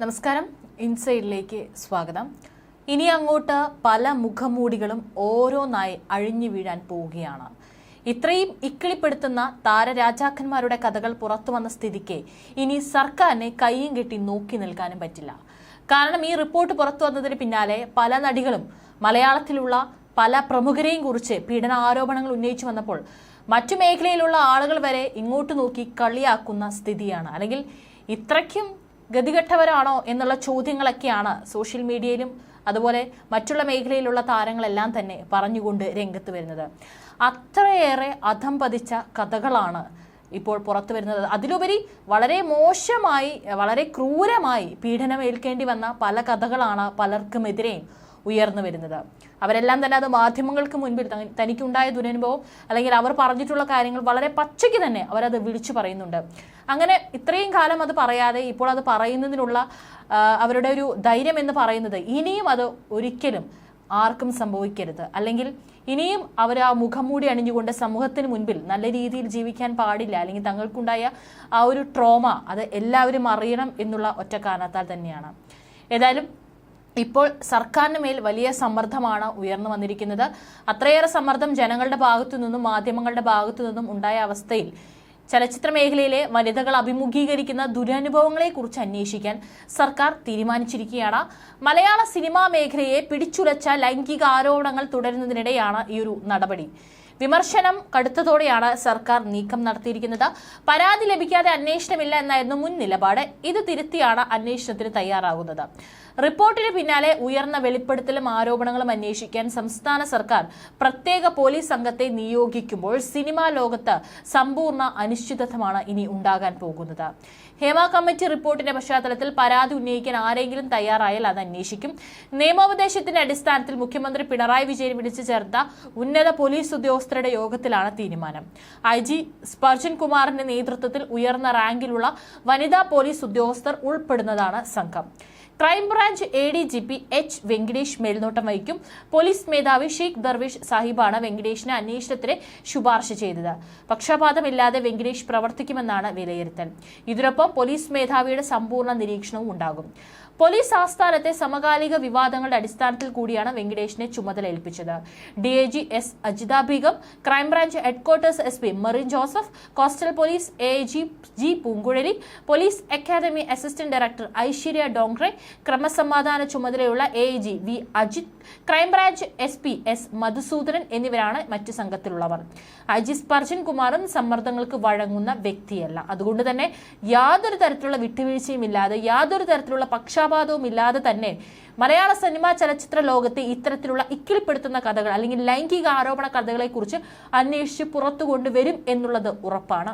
നമസ്കാരം. ഇൻസൈഡിലേക്ക് സ്വാഗതം. ഇനി അങ്ങോട്ട് പല മുഖമൂടികളും ഓരോന്നായി അഴിഞ്ഞു വീഴാൻ പോവുകയാണ്. ഇത്രയും ഇക്കിളിപ്പെടുത്തുന്ന താരരാജാക്കന്മാരുടെ കഥകൾ പുറത്തു വന്ന സ്ഥിതിക്ക് ഇനി സർക്കാരിനെ കൈയും കെട്ടി നോക്കി നിൽക്കാനും പറ്റില്ല. കാരണം ഈ റിപ്പോർട്ട് പുറത്തു വന്നതിന് പിന്നാലെ പല നടികളും മലയാളത്തിലുള്ള പല പ്രമുഖരെയും കുറിച്ച് പീഡന ആരോപണങ്ങൾ ഉന്നയിച്ചു വന്നപ്പോൾ മറ്റു മേഖലയിലുള്ള ആളുകൾ വരെ ഇങ്ങോട്ട് നോക്കി കളിയാക്കുന്ന സ്ഥിതിയാണ്. അല്ലെങ്കിൽ ഇത്രയ്ക്കും ഗതികെട്ടവരാണോ എന്നുള്ള ചോദ്യങ്ങളൊക്കെയാണ് സോഷ്യൽ മീഡിയയിലും അതുപോലെ മറ്റുള്ള മേഖലയിലുള്ള താരങ്ങളെല്ലാം തന്നെ പറഞ്ഞുകൊണ്ട് രംഗത്ത് വരുന്നത്. അത്രയേറെ അധം പതിച്ച കഥകളാണ് ഇപ്പോൾ പുറത്തു വരുന്നത്. അതിലുപരി വളരെ മോശമായി വളരെ ക്രൂരമായി പീഡനമേൽക്കേണ്ടി വന്ന പല കഥകളാണ് പലർക്കുമെതിരെയും ഉയർന്നു വരുന്നത്. അവരെല്ലാം തന്നെ അത് മാധ്യമങ്ങൾക്ക് മുൻപിൽ തനിക്കുണ്ടായ ദുരനുഭവം അല്ലെങ്കിൽ അവർ പറഞ്ഞിട്ടുള്ള കാര്യങ്ങൾ വളരെ പച്ചയ്ക്ക് തന്നെ അവരത് വിളിച്ചു പറയുന്നുണ്ട്. അങ്ങനെ ഇത്രയും കാലം അത് പറയാതെ ഇപ്പോൾ അത് പറയുന്നതിനുള്ള അവരുടെ ഒരു ധൈര്യം എന്ന് പറയുന്നത് ഇനിയും അത് ഒരിക്കലും ആർക്കും സംഭവിക്കരുത്. അല്ലെങ്കിൽ ഇനിയും അവർ ആ മുഖംമൂടി അണിഞ്ഞുകൊണ്ട് സമൂഹത്തിന് മുൻപിൽ നല്ല രീതിയിൽ ജീവിക്കാൻ പാടില്ല. അല്ലെങ്കിൽ തങ്ങൾക്കുണ്ടായ ആ ഒരു ട്രോമ അത് എല്ലാവരും അറിയണം എന്നുള്ള ഒറ്റ കാരണത്താൽ തന്നെയാണ്. ഏതായാലും ഇപ്പോൾ സർക്കാരിന് മേൽ വലിയ സമ്മർദ്ദമാണ് ഉയർന്നു വന്നിരിക്കുന്നത്. അത്രയേറെ സമ്മർദ്ദം ജനങ്ങളുടെ ഭാഗത്തു നിന്നും മാധ്യമങ്ങളുടെ ഭാഗത്തു നിന്നും ഉണ്ടായ അവസ്ഥയിൽ ചലച്ചിത്ര മേഖലയിലെ വനിതകൾ അഭിമുഖീകരിക്കുന്ന ദുരനുഭവങ്ങളെക്കുറിച്ച് അന്വേഷിക്കാൻ സർക്കാർ തീരുമാനിച്ചിരിക്കുകയാണ്. മലയാള സിനിമാ മേഖലയെ പിടിച്ചുലച്ച ലൈംഗിക ആരോപണങ്ങൾ തുടരുന്നതിനിടെയാണ് ഈ ഒരു നടപടി. വിമർശനം കടുത്തതോടെയാണ് സർക്കാർ നീക്കം നടത്തിയിരിക്കുന്നത്. പരാതി ലഭിക്കാതെ അന്വേഷണമില്ല എന്നായിരുന്നു മുൻ നിലപാട്. ഇത് തിരുത്തിയാണ് അന്വേഷണത്തിന് തയ്യാറാകുന്നത്. റിപ്പോർട്ടിന് പിന്നാലെ ഉയർന്ന വെളിപ്പെടുത്തലും ആരോപണങ്ങളും അന്വേഷിക്കാൻ സംസ്ഥാന സർക്കാർ പ്രത്യേക പോലീസ് സംഘത്തെ നിയോഗിക്കുമ്പോൾ സിനിമാ ലോകത്ത് സമ്പൂർണ അനിശ്ചിതത്വമാണ് ഇനി ഉണ്ടാകാൻ പോകുന്നത്. ഹേമ കമ്മിറ്റി റിപ്പോർട്ടിന്റെ പശ്ചാത്തലത്തിൽ പരാതി ഉന്നയിക്കാൻ ആരെങ്കിലും തയ്യാറായാൽ അത് അന്വേഷിക്കും. നിയമോപദേശത്തിന്റെ അടിസ്ഥാനത്തിൽ മുഖ്യമന്ത്രി പിണറായി വിജയൻ വിളിച്ചു ചേർത്ത ഉന്നത പോലീസ് ഉദ്യോഗസ്ഥരുടെ യോഗത്തിലാണ് തീരുമാനം. ഐ ജി സ്പർജൻ കുമാറിന്റെ നേതൃത്വത്തിൽ ഉയർന്ന റാങ്കിലുള്ള വനിതാ പോലീസ് ഉദ്യോഗസ്ഥർ ഉൾപ്പെടുന്നതാണ് സംഘം. Crime branch A D G P H Venkatesh മേൽനോട്ടം വഹിക്കും. പോലീസ് മേധാവി ഷെയ്ഖ് ദർവേഷ് സാഹിബാണ് വെങ്കിടേഷിന് അന്വേഷണത്തിന് ശുപാർശ ചെയ്തത്. പക്ഷപാതമില്ലാതെ വെങ്കിടേഷ് പ്രവർത്തിക്കുമെന്നാണ് വിലയിരുത്തൽ. ഇതിനൊപ്പം പോലീസ് മേധാവിയുടെ സമ്പൂർണ നിരീക്ഷണവും ഉണ്ടാകും. പോലീസ് ആസ്ഥാനത്തെ സമകാലിക വിവാദങ്ങളുടെ അടിസ്ഥാനത്തിൽ കൂടിയാണ് വെങ്കിടേഷിനെ ചുമതല ഏൽപ്പിച്ചത്. D I G S Ajitha crime branch headquarters S P Merin Joseph coastal police A G G Poonguzhali police academy assistant director Aishwarya Dongre ക്രമസമാധാന ചുമതലയുള്ള A G V Ajith crime branch S P S Madhusoodanan എന്നിവരാണ് മറ്റു സംഘത്തിലുള്ളവർ. Ajith Spurgeon കുമാറും സമ്മർദ്ദങ്ങൾക്ക് വഴങ്ങുന്ന വ്യക്തിയല്ല. അതുകൊണ്ട് തന്നെ യാതൊരു തരത്തിലുള്ള വിട്ടുവീഴ്ചയും ഇല്ലാതെ യാതൊരു തരത്തിലുള്ള പക്ഷാപാതവും ഇല്ലാതെ തന്നെ മലയാള സിനിമാ ചലച്ചിത്ര ലോകത്തെ ഇത്തരത്തിലുള്ള ഇക്കിളിപ്പെടുത്തുന്ന കഥകൾ അല്ലെങ്കിൽ ലൈംഗിക ആരോപണ കഥകളെക്കുറിച്ച് അന്വേഷിച്ച് പുറത്തു കൊണ്ടുവരും എന്നുള്ളത് ഉറപ്പാണ്.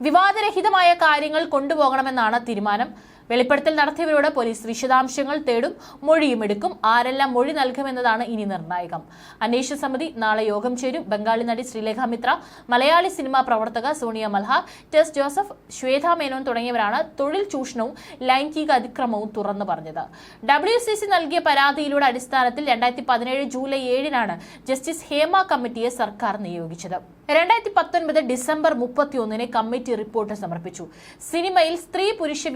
വിവാദരഹിതമായ കാര്യങ്ങൾ കൊണ്ടുപോകണമെന്നാണ് തീരുമാനം. വെളിപ്പെടുത്തൽ നടത്തിയവരോട് പോലീസ് വിശദാംശങ്ങൾ തേടും മൊഴിയും എടുക്കും. ആരെല്ലാം മൊഴി നൽകുമെന്നതാണ് ഇനി നിർണായകം. അന്വേഷണ സമിതി നാളെ യോഗം ചേരും. ബംഗാളി നടി ശ്രീലേഖ മിത്ര മലയാളി സിനിമാ പ്രവർത്തക സോണിയ മൽഹാർ ടെസ് ജോസഫ് ശ്വേത മേനോൻ തുടങ്ങിയവരാണ് തൊഴിൽ ചൂഷണവും ലൈംഗിക അതിക്രമവും തുറന്നു പറഞ്ഞത്. ഡബ്ല്യു നൽകിയ പരാതിയിലൂടെ അടിസ്ഥാനത്തിൽ രണ്ടായിരത്തി പതിനേഴ് ജൂലൈ ഏഴിനാണ് ജസ്റ്റിസ് ഹേമ കമ്മിറ്റിയെ സർക്കാർ നിയോഗിച്ചത്. രണ്ടായിരത്തി പത്തൊൻപത് ഡിസംബർ മുപ്പത്തിയൊന്നിന് കമ്മിറ്റി റിപ്പോർട്ട് സമർപ്പിച്ചു. സിനിമയിൽ സ്ത്രീ പുരുഷ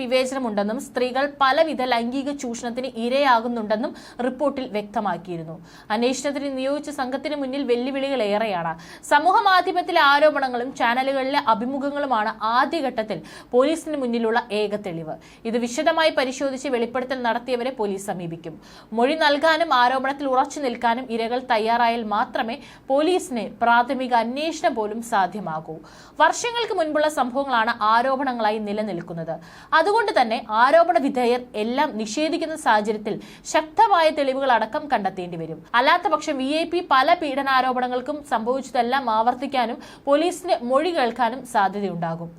വിവേചനമുണ്ടെന്നും സ്ത്രീകൾ പലവിധ ലൈംഗിക ചൂഷണത്തിന് ഇരയാകുന്നുണ്ടെന്നും റിപ്പോർട്ടിൽ വ്യക്തമാക്കിയിരുന്നു. അന്വേഷണത്തിന് നിയോഗിച്ച സംഘത്തിന് മുന്നിൽ വെല്ലുവിളികൾ ഏറെയാണ്. സമൂഹ മാധ്യമത്തിലെ ആരോപണങ്ങളും ചാനലുകളിലെ അഭിമുഖങ്ങളുമാണ് ആദ്യഘട്ടത്തിൽ പോലീസിന് മുന്നിലുള്ള ഏക തെളിവ്. ഇത് വിശദമായി പരിശോധിച്ച് വെളിപ്പെടുത്തൽ നടത്തിയവരെ പോലീസ് സമീപിക്കും. മൊഴി നൽകാനും ആരോപണത്തിൽ ഉറച്ചു നിൽക്കാനും ഇരകൾ തയ്യാറായാൽ മാത്രമേ പോലീസിന് പ്രാഥമിക അന്വേഷണം പോലും സാധ്യമാകൂ. വർഷങ്ങൾക്ക് മുൻപുള്ള സംഭവങ്ങളാണ് ആരോപണങ്ങളായി നിലനിൽക്കുന്നത്. അതുകൊണ്ട് തന്നെ ആരോപണ വിധേയർ എല്ലാം നിഷേധിക്കുന്ന സാഹചര്യത്തിൽ ശക്തമായ തെളിവുകൾ അടക്കം കണ്ടെത്തേണ്ടി വരും. അല്ലാത്ത പക്ഷം വി ഐ പി പല പീഡനാരോപണങ്ങൾക്കും സംഭവിച്ചതെല്ലാം ആവർത്തിക്കാനും പോലീസിന് മൊഴി കേൾക്കാനും സാധ്യതയുണ്ടാകും.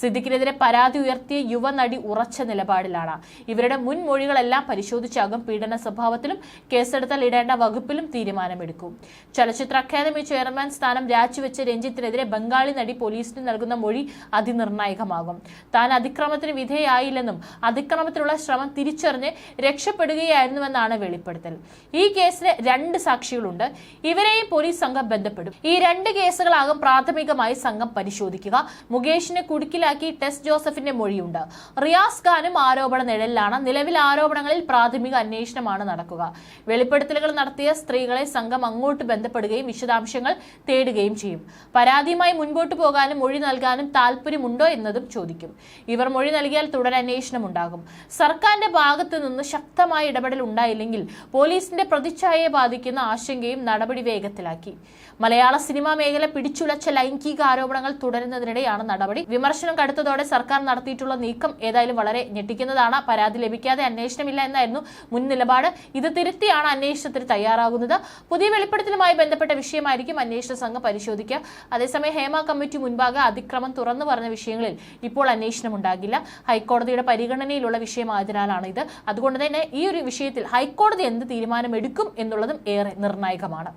സിദ്ദിഖിനെതിരെ പരാതി ഉയർത്തിയ യുവനടി ഉറച്ച നിലപാടിലാണ്. ഇവരുടെ മുൻ മൊഴികളെല്ലാം പരിശോധിച്ചാകും പീഡന സ്വഭാവത്തിലും കേസെടുത്താൽ ഇടേണ്ട വകുപ്പിലും തീരുമാനമെടുക്കും. ചലച്ചിത്ര അക്കാദമി ചെയർമാൻ സ്ഥാനം രാജിവെച്ച രഞ്ജിത്തിനെതിരെ ബംഗാളി നടി പോലീസിന് നൽകുന്ന മൊഴി അതിനിർണായകമാകും. താൻ അതിക്രമത്തിന് വിധേയായില്ലെന്നും അതിക്രമത്തിനുള്ള ശ്രമം തിരിച്ചറിഞ്ഞ് രക്ഷപ്പെടുകയായിരുന്നുവെന്നാണ് വെളിപ്പെടുത്തൽ. ഈ കേസിന് രണ്ട് സാക്ഷികളുണ്ട്. ഇവരെയും പോലീസ് സംഘം ബന്ധപ്പെടും. ഈ രണ്ട് കേസുകളാകും പ്രാഥമികമായി സംഘം പരിശോധിക്കുക. മുകേഷിനെ കുടുക്കിലാക്കി ടെസ് ജോസഫിന്റെ മൊഴിയുണ്ട്. റിയാസ് ഖാനും ആരോപണ നിഴലിലാണ് നിലവിൽ ആരോപണങ്ങളിൽ പ്രാഥമിക അന്വേഷണമാണ് നടക്കുക. വെളിപ്പെടുത്തലുകൾ നടത്തിയ സ്ത്രീകളെ സംഘം അങ്ങോട്ട് ബന്ധപ്പെടുകയും വിശദാംശങ്ങൾ തേടുകയും ചെയ്യും. പരാതിയുമായി മുൻപോട്ട് പോകാനും മൊഴി നൽകാനും താല്പര്യമുണ്ടോ എന്നതും ചോദിക്കും. ഇവർ മൊഴി നൽകിയാൽ തുടരന്വേഷണം ഉണ്ടാകും. സർക്കാരിന്റെ ഭാഗത്തു നിന്ന് ശക്തമായ ഇടപെടൽ ഉണ്ടായില്ലെങ്കിൽ പോലീസിന്റെ പ്രതിച്ഛായയെ ബാധിക്കുന്ന ആശങ്കയും നടപടി വേഗത്തിലാക്കി. മലയാള സിനിമാ മേഖല പിടിച്ചുലച്ച ലൈംഗിക ആരോപണങ്ങൾ തുടരുന്നതിനിടെയാണ് നടപടി. വിമർശനം കടുത്തതോടെ സർക്കാർ നടത്തിയിട്ടുള്ള നീക്കം ഏതായാലും വളരെ ഞെട്ടിക്കുന്നതാണ്. പരാതി ലഭിക്കാതെ അന്വേഷണമില്ല എന്നായിരുന്നു മുൻ നിലപാട്. ഇത് തിരുത്തിയാണ് അന്വേഷണത്തിന് തയ്യാറാകുന്നത്. പുതിയ വെളിപ്പെടുത്തലുമായി ബന്ധപ്പെട്ട വിഷയമായിരിക്കും അന്വേഷണ സംഘം പരിശോധിക്കുക. അതേസമയം ഹേമ കമ്മിറ്റി മുൻപാകെ അതിക്രമം തുറന്നു പറഞ്ഞ വിഷയങ്ങളിൽ ഇപ്പോൾ അന്വേഷണം ഉണ്ടാകില്ല. ഹൈക്കോടതിയുടെ പരിഗണനയിലുള്ള വിഷയമായതിനാലാണ് ഇത്. അതുകൊണ്ട് തന്നെ ഈ ഒരു വിഷയത്തിൽ ഹൈക്കോടതി എന്ത് തീരുമാനം എടുക്കും എന്നുള്ളതും ഏറെ നിർണായകമാണ്.